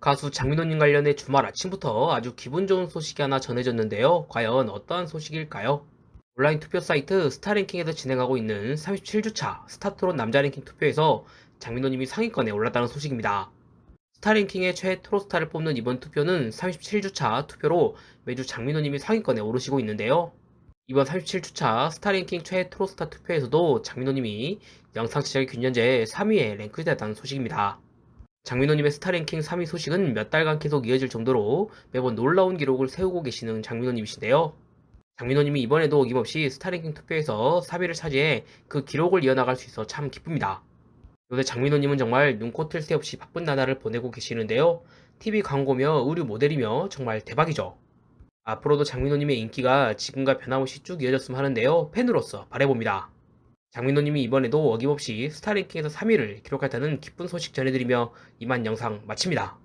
가수 장민호님 관련해 주말 아침부터 아주 기분 좋은 소식이 하나 전해졌는데요. 과연 어떠한 소식일까요? 온라인 투표 사이트 스타랭킹에서 진행하고 있는 37주차 스타트론 남자 랭킹 투표에서 장민호님이 상위권에 올랐다는 소식입니다. 스타랭킹의 최애 트로스타를 뽑는 이번 투표는 37주차 투표로 매주 장민호님이 상위권에 오르시고 있는데요. 이번 37주차 스타랭킹 최애 트로스타 투표에서도 장민호님이 영상 시작 균년제 3위에 랭크되었다는 소식입니다. 장민호님의 스타랭킹 3위 소식은 몇 달간 계속 이어질 정도로 매번 놀라운 기록을 세우고 계시는 장민호님이신데요. 장민호님이 이번에도 어김없이 스타랭킹 투표에서 3위를 차지해 그 기록을 이어나갈 수 있어 참 기쁩니다. 요새 장민호님은 정말 눈코 뜰새 없이 바쁜 나날을 보내고 계시는데요. TV 광고며 의류 모델이며 정말 대박이죠. 앞으로도 장민호님의 인기가 지금과 변함없이 쭉 이어졌으면 하는데요. 팬으로서 바래봅니다. 장민호님이 이번에도 어김없이 스타랭킹에서 3위를 기록했다는 기쁜 소식 전해드리며 이만 영상 마칩니다.